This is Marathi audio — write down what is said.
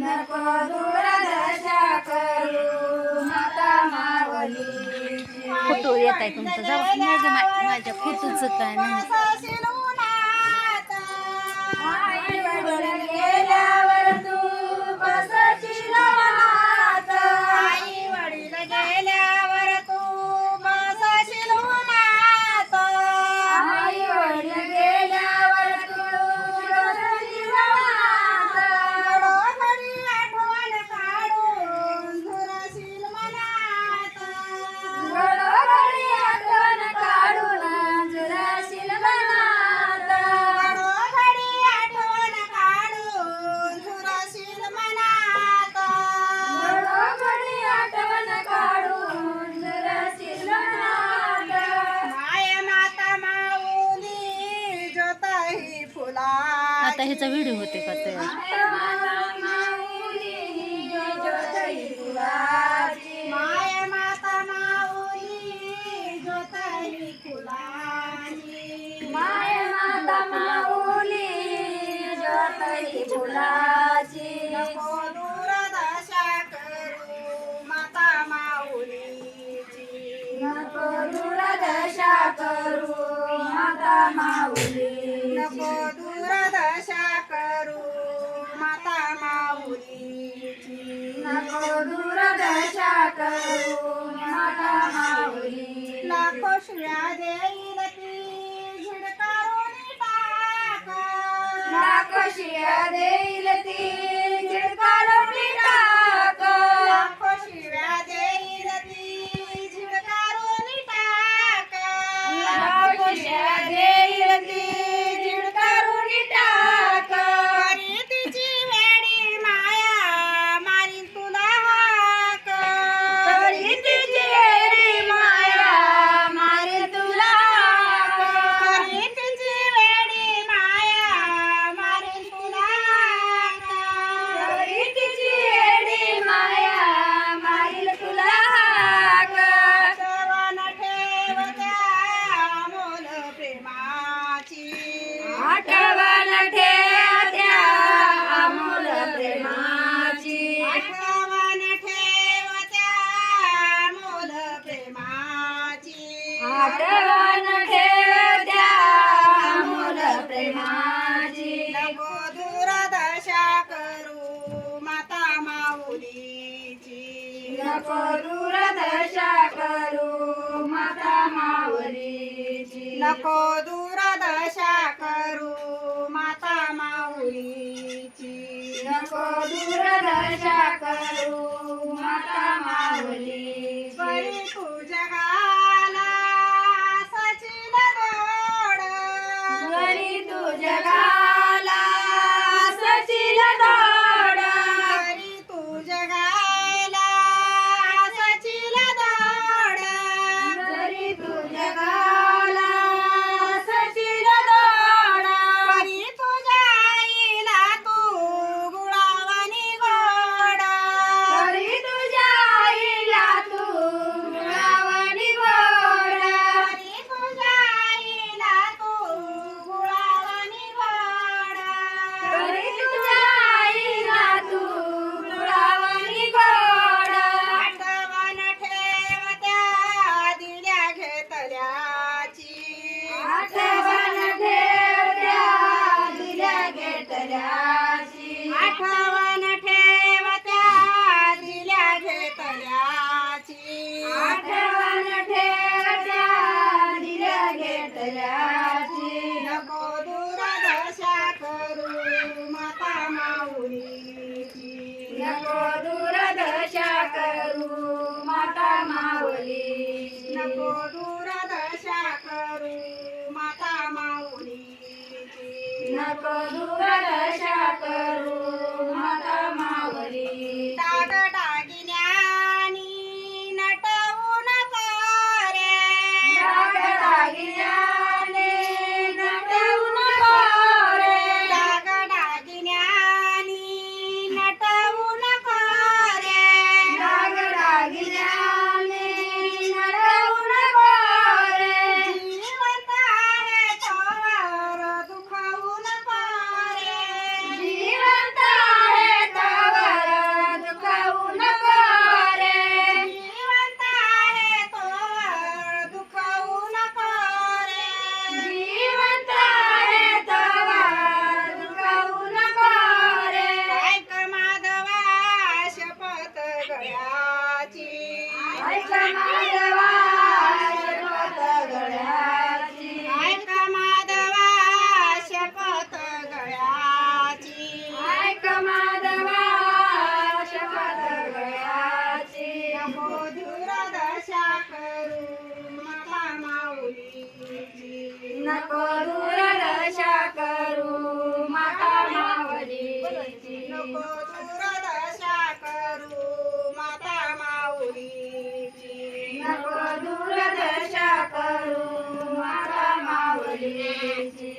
नको दुर्दशा करू माता मावली फोटो येत आहे तुमचा. जाऊ नाही माझ्या फोटोचं काय नाही. ह्याचा व्हिडिओ होते का ते तयार दुर्दशा करू माता माऊली नको करून माता माऊली. लाखो शिळा देईल ती झुडकारून टाक. लाखो शिळा देईल नको दू नवऱ्याची नको दुरादशा करू माता माऊलीची. नको दुरादशा करू माता माऊली नको दुरादशा करू माता माऊलीची. नको दुरादशा करू मधुर दशा करू माता माऊलीची. नको दूर दशा करू माता माऊलीची. नको दूर करू माता माऊलीची नको दूर करू माता माऊलीची